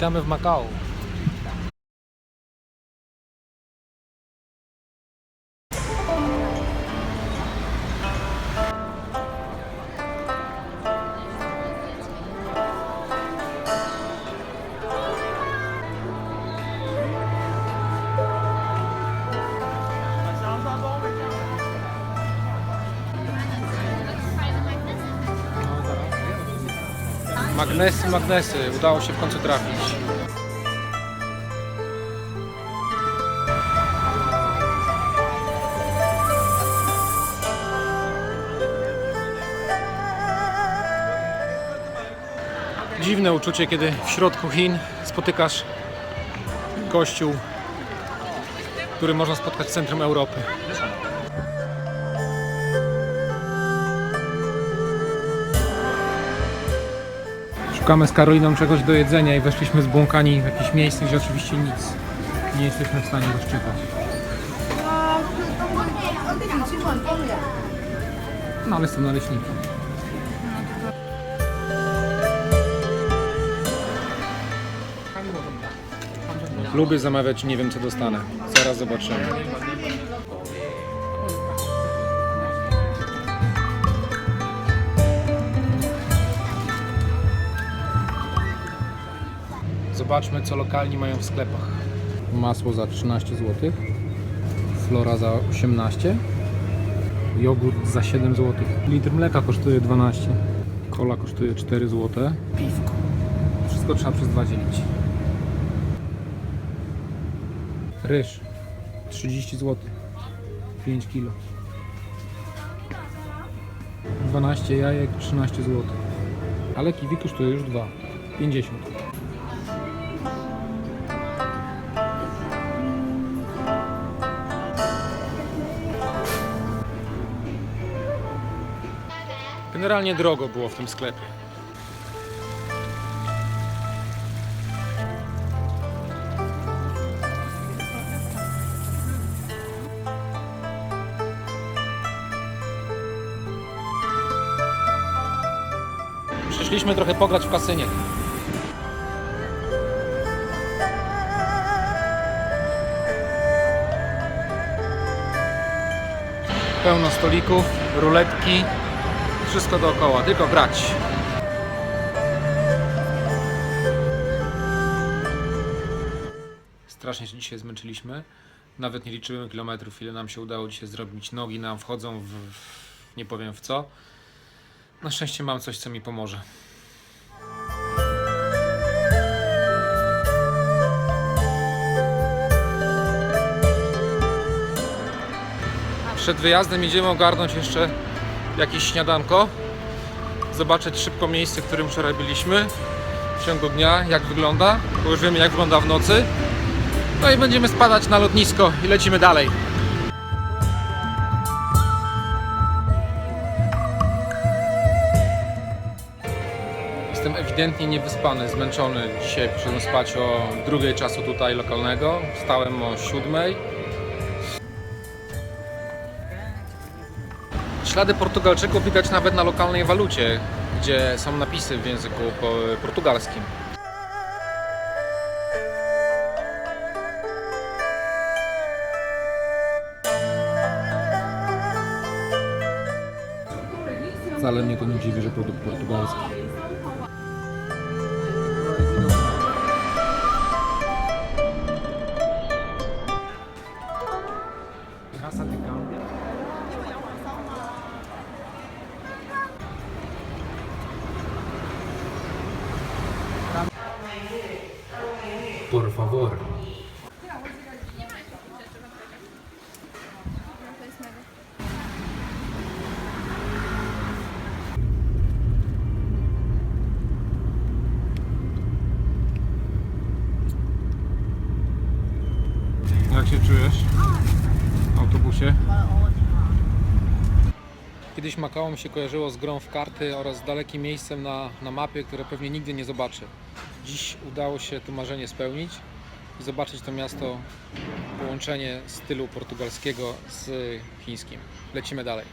Witamy w Makao. Magnesy, magnesy. Udało się w końcu trafić. Dziwne uczucie, kiedy w środku Chin spotykasz kościół, który można spotkać w centrum Europy. Szukamy z Karoliną czegoś do jedzenia i weszliśmy zbłąkani w jakieś miejsce, gdzie oczywiście nic nie jesteśmy w stanie rozczytać. No ale są naleśniki. Lubię zamawiać, nie wiem co dostanę. Zaraz zobaczymy. Zobaczmy co lokalni mają w sklepach. Masło za 13 zł, flora za 18 Jogurt za 7 zł. Litr mleka kosztuje 12. Kola kosztuje 4 zł. Piwko. Wszystko trzeba przez dwa dzielić. Ryż 30 zł. 5 kg. 12 jajek 13 zł. Ale kiwi kosztuje już 2. Generalnie drogo było w tym sklepie. Przyszliśmy trochę pograć w kasynie. Pełno stolików, ruletki, wszystko dookoła, tylko grać. Strasznie się dzisiaj zmęczyliśmy. Nawet nie liczyłem kilometrów, ile nam się udało dzisiaj zrobić. Nogi nam wchodzą w, w nie powiem w co. Na szczęście mam coś, co mi pomoże. Przed wyjazdem idziemy ogarnąć jeszcze jakieś śniadanko. Zobaczyć szybko miejsce, w którym wczoraj byliśmy w ciągu dnia, jak wygląda, bo już wiemy jak wygląda w nocy. No i będziemy spadać na lotnisko i lecimy dalej. Jestem ewidentnie niewyspany, zmęczony. Dzisiaj przyszedłem spać o drugiej czasu tutaj lokalnego. Wstałem o siódmej. Ślady Portugalczyków widać nawet na lokalnej walucie, gdzie są napisy w języku po- portugalskim. Wcale mnie to nie dziwi, że produkt portugalski. Favor. Jak się czujesz w autobusie? Kiedyś Makao mi się kojarzyło z grą w karty oraz z dalekim miejscem na, na mapie, które pewnie nigdy nie zobaczę. Dziś udało się to marzenie spełnić i zobaczyć to miasto, połączenie stylu portugalskiego z chińskim. Lecimy dalej.